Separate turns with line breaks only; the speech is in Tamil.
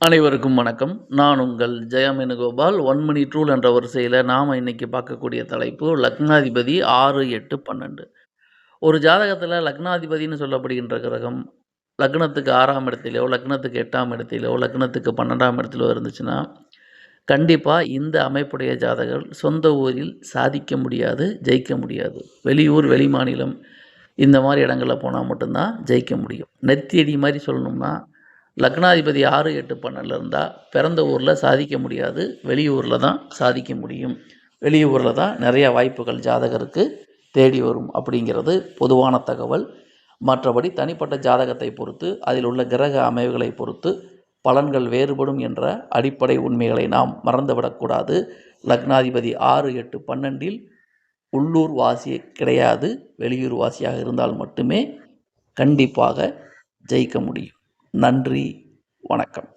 அனைவருக்கும் வணக்கம். நான் உங்கள் ஜெயமேனுகோபால் ஒன் மணி டூல் என்ற வரிசையில் நாம் இன்றைக்கி பார்க்கக்கூடிய தலைப்பு லக்னாதிபதி ஆறு எட்டு பன்னெண்டு. ஒரு ஜாதகத்தில் லக்னாதிபதினு சொல்லப்படுகின்ற கிரகம் லக்னத்துக்கு ஆறாம் இடத்திலோ லக்னத்துக்கு எட்டாம் இடத்திலோ லக்னத்துக்கு பன்னெண்டாம் இடத்திலோ இருந்துச்சுன்னா கண்டிப்பாக இந்த அமைப்புடைய ஜாதகர் சொந்த ஊரில் சாதிக்க முடியாது ஜெயிக்க முடியாது. வெளியூர் வெளி மாநிலம் இந்த மாதிரி இடங்களில் போனால் மட்டும்தான் ஜெயிக்க முடியும். நெத்தியடி மாதிரி சொல்லணும்னா லக்னாதிபதி ஆறு எட்டு பன்னெண்டில் இருந்தால் பிறந்த ஊரில் சாதிக்க முடியாது வெளியூரில் தான் சாதிக்க முடியும். வெளியூரில் தான் நிறைய வாய்ப்புகள் ஜாதகருக்கு தேடி வரும் அப்படிங்கிறது பொதுவான தகவல். மற்றபடி தனிப்பட்ட ஜாதகத்தை பொறுத்து அதில் உள்ள கிரக அமைவுகளை பொறுத்து பலன்கள் வேறுபடும் என்ற அடிப்படை உண்மைகளை நாம் மறந்துவிடக்கூடாது லக்னாதிபதி ஆறு எட்டு பன்னெண்டில் உள்ளூர் வாசி கிடையாது வெளியூர் வாசியாக இருந்தால் மட்டுமே கண்டிப்பாக ஜெயிக்க முடியும். நன்றி வணக்கம்.